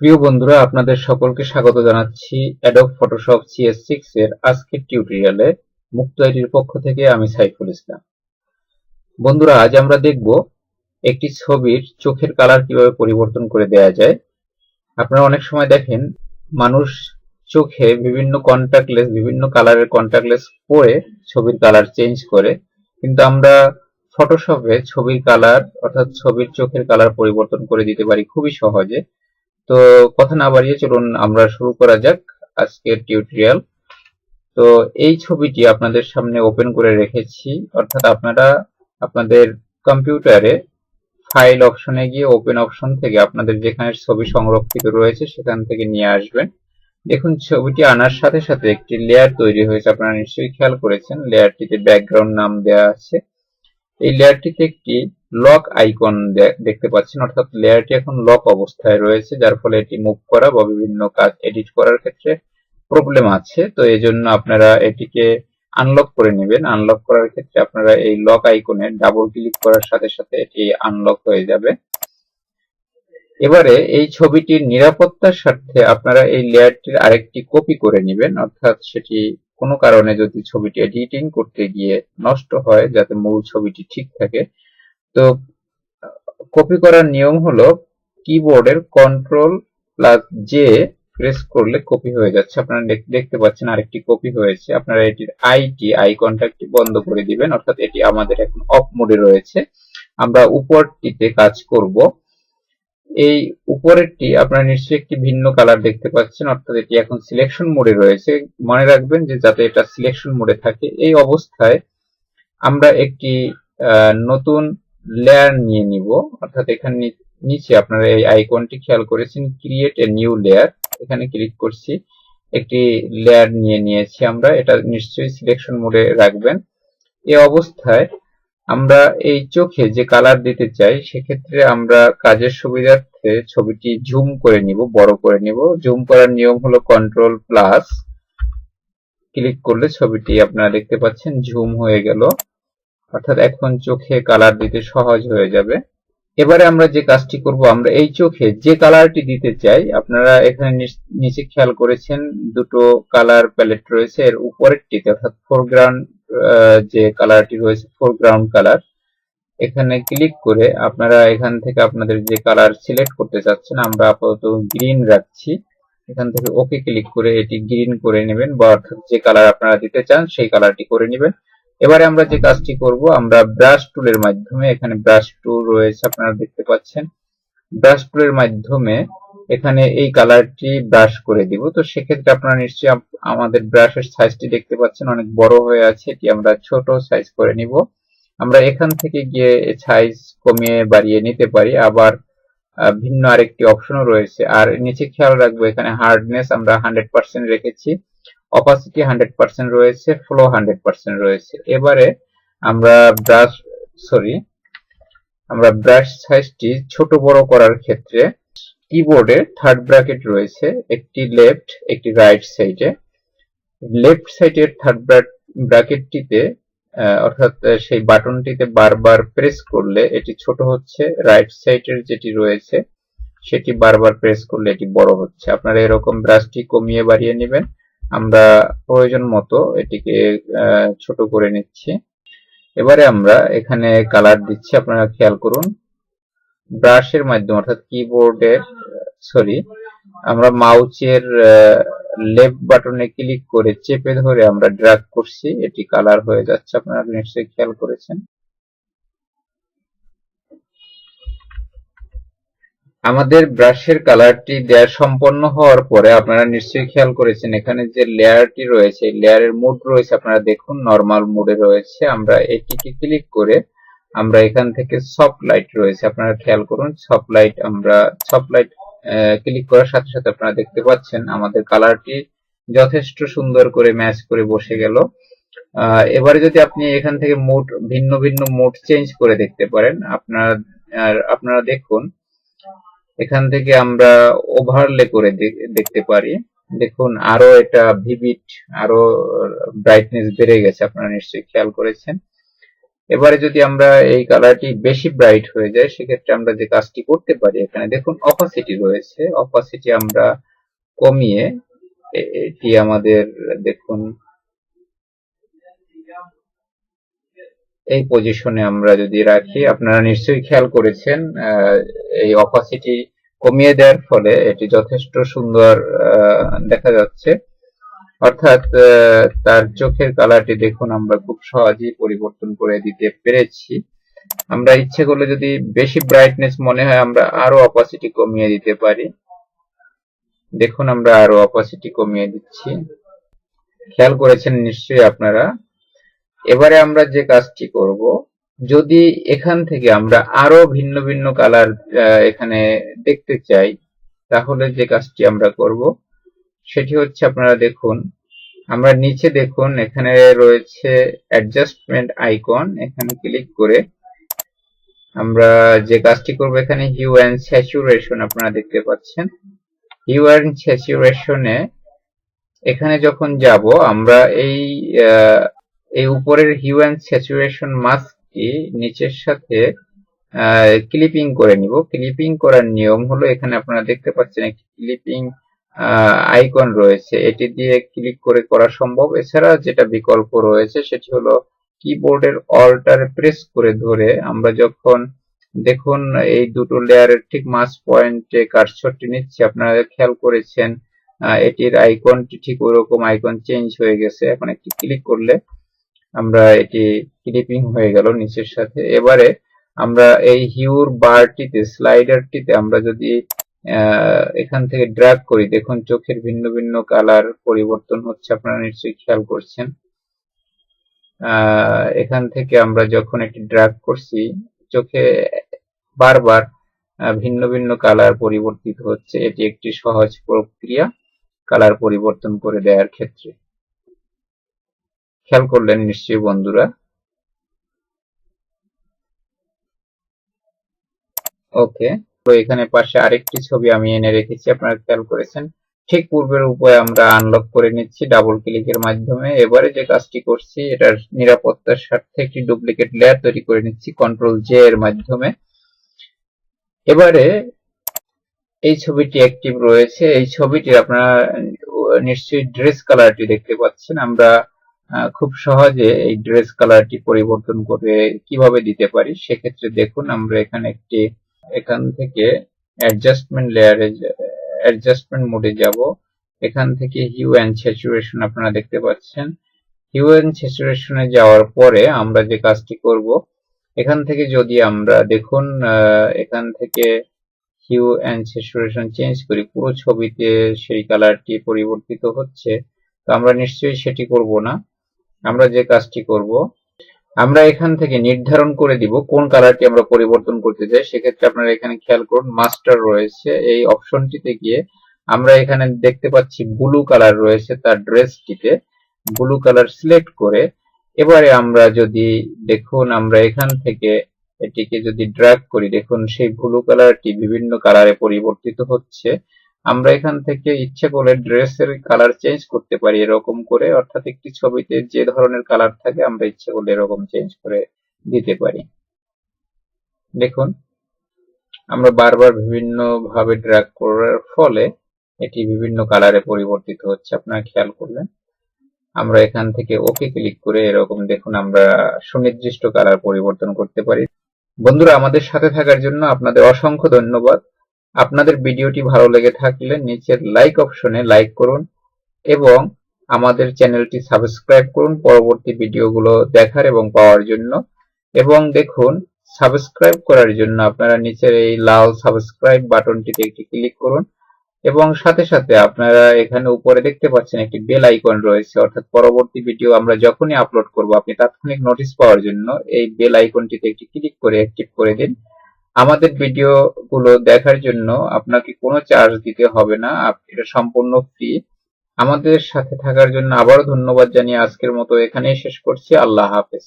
প্রিয় বন্ধুরা, আপনাদের সকলকে স্বাগত জানাচ্ছি অ্যাডব ফটোশপ সিএস সিক্স এর আজকের টিউটোরিয়ালে মুক্ত আইডির পক্ষ থেকে আমি সাইফুল ইসলাম। বন্ধুরা, আজ আমরা দেখব একটি ছবির চোখের কালার কীভাবে পরিবর্তন করে দেয়া যায়। আপনারা অনেক সময় দেখেন, মানুষ চোখে বিভিন্ন কন্টাক্ট লেস বিভিন্ন কালারের কন্টাক্ট লেস পরে ছবির কালার চেঞ্জ করে। কিন্তু আমরা ফটোশপে ছবির কালার অর্থাৎ ছবির চোখের কালার পরিবর্তন করে দিতে পারি খুবই সহজে। তো কথা না বাড়িয়ে চলুন, আমরা শুরু করা যাক আজকের টিউটোরিয়াল তো এই ছবিটি আপনাদের সামনে ওপেন করে রেখেছি, অর্থাৎ আপনারা আপনাদের কম্পিউটারে ফাইল অপশনে গিয়ে ওপেন অপশন থেকে আপনাদের যেখানে ছবি সংরক্ষিত রয়েছে সেখান থেকে নিয়ে আসবেন। দেখুন, ছবিটি আনার সাথে সাথে একটি লেয়ার তৈরি হয়েছে, আপনারা নিশ্চয়ই খেয়াল করেছেন। লেয়ারটিতে ব্যাকগ্রাউন্ড নাম দেওয়া আছে। এই লেয়ারটিতে একটি লক আইকন দেখতে পাচ্ছেন, অর্থাৎ লেয়ারটি এখন লক অবস্থায় রয়েছে, যার ফলে এটি মুভ করা বা বিভিন্ন কাজ এডিট করার ক্ষেত্রে প্রবলেম আছে। তো এই জন্য আপনারা এটিকে আনলক করে নেবেন। আনলক করার ক্ষেত্রে আপনারা এই লক আইকনে ডাবল ক্লিক করার সাথে সাথে এটি আনলক হয়ে যাবে। এবারে এই ছবিটির নিরাপত্তার স্বার্থে আপনারা এই লেয়ারটির আরেকটি কপি করে নেবেন, অর্থাৎ সেটি কোনো কারণে যদি ছবিটি এডিটিং করতে গিয়ে নষ্ট হয়, যাতে মূল ছবিটি ঠিক থাকে তো কপি করার নিয়ম হলো কিবোর্ডের কন্ট্রোল প্লাস জে প্রেস করলে কপি হয়ে যাচ্ছে। আপনারা দেখতে পাচ্ছেন আরেকটি কপি হয়েছে। আপনারা এটির আইটি আই কন্ট্যাক্টটি বন্ধ করে দিবেন। অর্থাৎ এটি আমাদের এখন অফ মোডে রয়েছে। আমরা উপরটিতে কাজ করব। এই উপরেরটি আপনারা নিশ্চয়ই একটি ভিন্ন কালার দেখতে পাচ্ছেন। অর্থাৎ এটি এখন সিলেকশন মোডে রয়েছে। মনে রাখবেন যে যাতে এটা সিলেকশন মোডে থাকে। এই অবস্থায় আমরা একটি নতুন লেয়ার নিয়ে নিব। অর্থাৎ এখানে নিচে আপনারা এই আইকনটি খেয়াল করেছেন ক্রিয়েট এ নিউ লেয়ার এখানে ক্লিক করছি। একটি লেয়ার নিয়ে নিয়েছি আমরা। এটা নিশ্চয়ই সিলেকশন মোডে রাখবেন। এই অবস্থায় আমরা এই চোখে যে কালার দিতে চাই, সেক্ষেত্রে আমরা কাজের সুবিধার্থে ছবিটি জুম করে নিব, বড় করে নিব। জুম করার নিয়ম হলো কন্ট্রোল প্লাস ক্লিক করলে ছবিটি আপনারা দেখতে পাচ্ছেন জুম হয়ে গেল। অর্থাৎ এখন চোখে কালার দিতে সহজ হয়ে যাবে। এবারে আমরা যে কাজটি করব, আমরা এই চোখে যে কালারটি দিতে চাই, আপনারা এখানে নিচে খেয়াল করেছেন, দুটো কালার প্যালেট রয়েছে, এর উপরেরটিতে অর্থাৎ ফোরগ্রাউন্ড যে কালারটি রয়েছে ফোরগ্রাউন্ড কালার এখানে ক্লিক করে আপনারা এখান থেকে আপনাদের যে কালার সিলেক্ট করতে চাচ্ছেন, আমরা আপাতত গ্রিন রাখছি। এখান থেকে ওকে ক্লিক করে এটি গ্রিন করে নেবেন, বা অর্থাৎ যে কালার আপনারা দিতে চান, সেই কালারটি করে নেবেন। এবারে আমরা যে কাজটি করব, আমরা ব্রাশ টুলের মাধ্যমে, এখানে ব্রাশ টুল রয়েছে, আপনারা দেখতে পাচ্ছেন। ব্রাশ টুলের মাধ্যমে এখানে এই কালারটি ব্রাশ করে দিব। তো সেক্ষেত্রে আপনারা নিশ্চয়ই আমাদের ব্রাশের সাইজটি দেখতে পাচ্ছেন, অনেক বড় হয়ে আছে, এটি আমরা ছোট সাইজ করে নিব। আমরা এখান থেকে গিয়ে সাইজ কমিয়ে বাড়িয়ে নিতে পারি। আবার ভিন্ন আরেকটি অপশনও রয়েছে। আর নিচে খেয়াল রাখব, এখানে হার্ডনেস আমরা হান্ড্রেড পার্সেন্ট রেখেছি। অপাসিটি হান্ড্রেড পার্সেন্ট রয়েছে ফ্লো হান্ড্রেড পার্সেন্ট রয়েছে। এবারে আমরা ব্রাশ সরি আমরা ব্রাশ সাইজটি ছোট বড় করার ক্ষেত্রে কিবোর্ডে থার্ড ব্র্যাকেট রয়েছে, একটি লেফট একটি রাইট সাইডে লেফট সাইডের থার্ড ব্র্যাকেটটিতে অর্থাৎ সেই বাটনটিতে বারবার প্রেস করলে এটি ছোট হচ্ছে রাইট সাইডের যেটি রয়েছে, সেটি বারবার প্রেস করলে এটি বড় হচ্ছে। আপনারা এরকম ব্রাশটি কমিয়ে বাড়িয়ে নেবেন। আমরা প্রয়োজন মতো এটিকে ছোট করে নিচ্ছি। এবারে আমরা এখানে কালার দিচ্ছি, আপনারা খেয়াল করুন। ব্রাশের মাধ্যমে, অর্থাৎ কিবোর্ডের সরি আমরা মাউচের লেফট বাটনে ক্লিক করে চেপে ধরে আমরা ড্র্যাগ করছি। এটি কালার হয়ে যাচ্ছে, আপনারা নিশ্চয়ই খেয়াল করেছেন। আমাদের ব্রাশের কালারটি দেওয়া সম্পন্ন হওয়ার পরে আপনারা নিশ্চয়ই খেয়াল করেছেন, এখানে যে লেয়ারটি রয়েছে লেয়ারের মুড রয়েছে, আপনারা দেখুন নর্মাল মুডে রয়েছে। আমরা এটিকে ক্লিক করে আমরা এখান থেকে সফট লাইট রয়েছে, আপনারা খেয়াল করুন সফট লাইট আমরা সফট লাইট ক্লিক করার সাথে সাথে আপনারা দেখতে পাচ্ছেন আমাদের কালারটি যথেষ্ট সুন্দর করে ম্যাচ করে বসে গেল। এবারে যদি আপনি এখান থেকে মুড ভিন্ন ভিন্ন মুড চেঞ্জ করে দেখতে পারেন, আপনার আপনারা দেখুন এখান থেকে আমরা ওভারলে করে দেখতে পারি। দেখুন, আরও এটা ভিভিড আরও ব্রাইটনেস বেড়ে গেছে, আপনারা নিশ্চয়ই খেয়াল করেছেন। এবারে যদি আমরা এই কালারটি বেশি ব্রাইট হয়ে যায়, সেক্ষেত্রে আমরা যে কাজটি করতে পারি এখানে, দেখুন অপাসিটি রয়েছে। অপাসিটি আমরা কমিয়ে এটি আমাদের, দেখুন এই পজিশনে আমরা যদি রাখি, আপনারা নিশ্চয়ই খেয়াল করেছেন এই অপাসিটি কমিয়ে দেওয়ার ফলে এটি যথেষ্ট সুন্দর দেখা যাচ্ছে। অর্থাৎ তার চোখের কালারটি দেখুন, আমরা খুব সহজেই পরিবর্তন করে দিতে পেরেছি। আমরা ইচ্ছে করলে যদি বেশি ব্রাইটনেস মনে হয়, আমরা আরও অপাসিটি কমিয়ে দিতে পারি। দেখুন, আমরা আরও অপাসিটি কমিয়ে দিচ্ছি। খেয়াল করেছেন নিশ্চয়ই আপনারা? এবারে আমরা যে কাজটি করব, যদি এখান থেকে আমরা আরও ভিন্ন ভিন্ন কালার এখানে দেখতে চাই, তাহলে যে কাজটি আমরা করব, সেটি হচ্ছে আপনারা দেখুন, আমরা নিচে দেখুন, এখানে রয়েছে অ্যাডজাস্টমেন্ট আইকন এখানে ক্লিক করে আমরা যে কাজটি করব, এখানে হিউ অ্যান্ড স্যাচুরেশন আপনারা দেখতে পাচ্ছেন। হিউ অ্যান্ড স্যাচুরেশনে এখানে যখন যাব, আমরা এই এই উপরের হিউ অ্যান্ড স্যাচুরেশন মাস্কটি নিচের সাথে ক্লিপিং করে নিব। ক্লিপিং করার নিয়ম হলো, এখানে আপনারা দেখতে পাচ্ছেন একটি ক্লিপিং আইকন রয়েছে। এটি দিয়ে ক্লিক করে করা সম্ভব। এছাড়া যেটা বিকল্প রয়েছে, সেটি হলো কিবোর্ডের অল্টার প্রেস করে ধরে আমরা যখন, দেখুন, এই দুটো লেয়ারের ঠিক মাঝ পয়েন্টে কার্সরটি নিচ্ছি, আপনারা খেয়াল করেছেন এটির আইকনটি ঠিক ওরকম আইকন চেঞ্জ হয়ে গেছে। এখন একটি ক্লিক করলে আমরা এটি ক্লিপিং হয়ে গেল নিচের সাথে। এবারে আমরা এই হিউর বারটিতে স্লাইডারটিতে আমরা যদি এখান থেকে ড্র্যাগ করি, দেখুন চোখের ভিন্ন ভিন্ন কালার পরিবর্তন হচ্ছে, আপনারা নিশ্চয়ই খেয়াল করছেন। এখান থেকে আমরা যখন এটি ড্র্যাগ করছি, চোখে বারবার ভিন্ন ভিন্ন কালার পরিবর্তিত হচ্ছে। এটি একটি সহজ প্রক্রিয়া কালার পরিবর্তন করে দেওয়ার ক্ষেত্রে। খেয়াল করলেন নিশ্চয়ই বন্ধুরা। ওকে, তো এখানে পাশে আরেকটি ছবি আমি এনে রেখেছি, আপনারা খেয়াল করেছেন। ঠিক পূর্বের উপায়ে আমরা আনলক করে নিচ্ছি ডাবল ক্লিকের মাধ্যমে। এবারে যে কাজটি করছি, এটার নিরাপত্তার স্বার্থে একটি ডুপ্লিকেট লেয়ার তৈরি করে নিচ্ছি কন্ট্রোল জে এর মাধ্যমে। এবারে এই ছবিটি অ্যাক্টিভ রয়েছে। এই ছবিটির আপনারা নিশ্চয়ই ড্রেস কালারটি দেখতে পাচ্ছেন। আমরা খুব সহজে এই ড্রেস কালারটি পরিবর্তন করে কীভাবে দিতে পারি, সেক্ষেত্রে দেখুন আমরা এখানে একটি, এখান থেকে অ্যাডজাস্টমেন্ট লেয়ারে অ্যাডজাস্টমেন্ট মোডে যাব। এখান থেকে হিউ অ্যান্ড স্যাচুরেশন আপনারা দেখতে পাচ্ছেন। হিউ অ্যান্ড স্যাচুরেশনে যাওয়ার পরে আমরা যে কাজটি করব, এখান থেকে যদি আমরা দেখুন এখান থেকে হিউ অ্যান্ড স্যাচুরেশন চেঞ্জ করি, পুরো ছবিতে সেই কালারটি পরিবর্তিত হচ্ছে, তো আমরা নিশ্চয়ই সেটি করব না। আমরা যে কাজটি করব, আমরা এখান থেকে নির্ধারণ করে দিব কোন কালারটি আমরা পরিবর্তন করতে চাই। সেক্ষেত্রে আপনারা এখানে খেয়াল করুন মাস্টার রয়েছে। এই অপশনটিতে গিয়ে আমরা এখানে দেখতে পাচ্ছি ব্লু কালার রয়েছে তার ড্রেসটিতে। ব্লু কালার সিলেক্ট করে এবারে আমরা যদি দেখুন, আমরা এখান থেকে এটিকে যদি ড্র্যাগ করি, দেখুন সেই ব্লু কালারটি বিভিন্ন কালারে পরিবর্তিত হচ্ছে। আমরা এখান থেকে ইচ্ছে করলে ড্রেসের কালার চেঞ্জ করতে পারি এরকম করে, অর্থাৎ একটি ছবিতে যে ধরনের কালার থাকে, আমরা ইচ্ছে করলে এরকম চেঞ্জ করে দিতে পারি। দেখুন, আমরা বারবার বিভিন্ন ভাবে ড্র্যাগ করার ফলে এটি বিভিন্ন কালারে পরিবর্তিত হচ্ছে, আপনারা খেয়াল করলেন আমরা এখান থেকে ওকে ক্লিক করে এরকম দেখুন, আমরা সুনির্দিষ্ট কালার পরিবর্তন করতে পারি। বন্ধুরা, আমাদের সাথে থাকার জন্য আপনাদের অসংখ্য ধন্যবাদ। আপনাদের ভিডিওটি ভালো লেগে থাকলে নিচের লাইক অপশনে লাইক করুন এবং আমাদের চ্যানেলটি সাবস্ক্রাইব করুন পরবর্তী ভিডিওগুলো দেখার এবং পাওয়ার জন্য। এবং দেখুন সাবস্ক্রাইব করার জন্য আপনারা নিচের এই লাল সাবস্ক্রাইব বাটনটিতে একটি ক্লিক করুন এবং সাথে সাথে আপনারা এখানে উপরে দেখতে পাচ্ছেন একটি বেল আইকন রয়েছে। অর্থাৎ পরবর্তী ভিডিও আমরা যখনই আপলোড করব, আপনি তাৎক্ষণিক নোটিশ পাওয়ার জন্য এই বেল আইকনটিতে একটি ক্লিক করে অ্যাক্টিভ করে দিন। আমাদের ভিডিও গুলো দেখার জন্য আপনাকে কোনো চার্জ দিতে হবে না। এটা সম্পূর্ণ ফ্রি আমাদের সাথে থাকার জন্য আবারও ধন্যবাদ জানিয়ে আজকের মতো এখানেই শেষ করছি। আল্লাহ হাফেজ।